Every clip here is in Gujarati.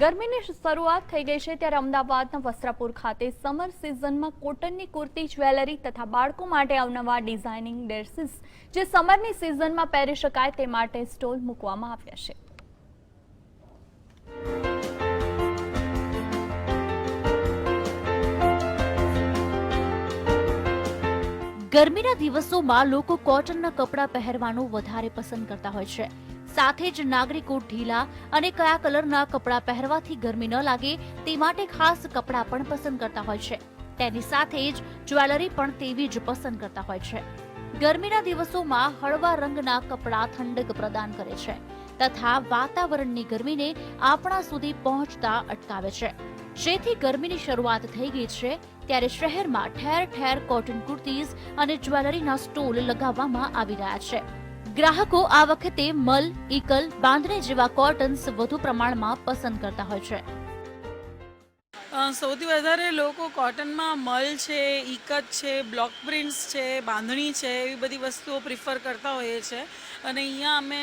ગરમીની શરૂઆત થઈ ગઈ છે ત્યારે અમદાવાદના વસ્ત્રાપુર ખાતે સમર સિઝનમાં કોટનની કુર્તી, જ્વેલરી તથા બાળકો માટે અવનવા ડિઝાઇનિંગ ડ્રેસીસ જે સમરની સિઝનમાં પહેરી શકાય તે માટે સ્ટોલ મૂકવામાં આવ્યા છે. ગરમીના દિવસોમાં લોકો કોટનના કપડાં પહેરવાનું વધારે પસંદ કરતા હોય છે. સાથે જ નાગરિકો ઢીલા અને કયા કલરના કપડાં પહેરવાથી ગરમી ન લાગે તે માટે ખાસ કપડાં પણ પસંદ કરતા હોય છે. તેની સાથે જ જ્વેલરી પણ તેવી જ પસંદ કરતા હોય છે. ગરમીના દિવસોમાં હળવા રંગના કપડાં ઠંડક પ્રદાન કરે છે. તથા વાતાવરણની ગરમીને આપણા સુધી પહોંચતા અટકાવે છે. જેથી ગરમીની શરૂઆત થઈ ગઈ છે, ત્યારે શહેરમાં ઠેર ઠેર કોટન કુર્તીઝ અને જ્વેલરીના સ્ટોલ લગાવવામાં આવી રહ્યા છે. ગ્રાહકો આ વખતે મલ ઇકલ બાંધણી જેવા કોટન્સ વધુ પ્રમાણમાં પસંદ કરતા હોય છે. સૌથી વધારે લોકો કોટનમાં મલ છે ઇકત છે બ્લોક પ્રિન્ટ્સ છે બાંધણી છે એવી બધી વસ્તુઓ પ્રિફર કરતા હોઈએ છે અને અહીંયા અમે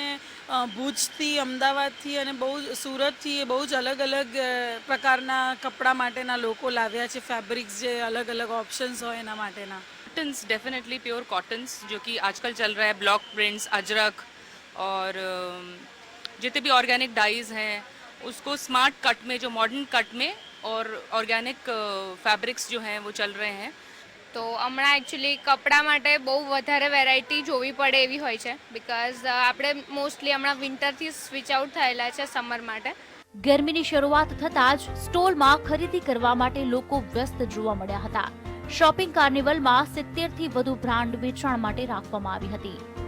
અ, ભુજથી અમદાવાદથી અને બહુ જ- સુરતથી બહુ જ અલગ અલગ અ, પ્રકારના કપડાં માટેના લોકો લાવ્યા છે ફેબ્રિક્સ જે અલગ અલગ ઓપ્શન્સ હોય એના માટેના कॉटन्स डेफिनेटली प्योर कॉटन्स जो कि आजकल चल रहा है ब्लॉक प्रिंट्स अजरक और अम, जितने भी ऑर्गेनिक डाइज हैं उसको स्मार्ट कट में जो मॉडर्न कट में और ઓર્ગેનિક ફેબ્રિક્સ જો હૈ વો ચલ રહે હૈ તો હમણાં એકચ્યુઅલી કપડાં માટે બહુ વધારે વેરાયટી જોવી પડે એવી હોય છે બિકોઝ આપણે મોસ્ટલી હમણાં વિન્ટરથી સ્વિચ આઉટ થયેલા છે સમર માટે. ગરમીની શરૂઆત થતાં જ સ્ટોલમાં ખરીદી કરવા માટે લોકો વ્યસ્ત જોવા મળ્યા હતા. શોપિંગ કાર્નિવલમાં સિત્તેરથી વધુ બ્રાન્ડ વેચાણ માટે રાખવામાં આવી હતી.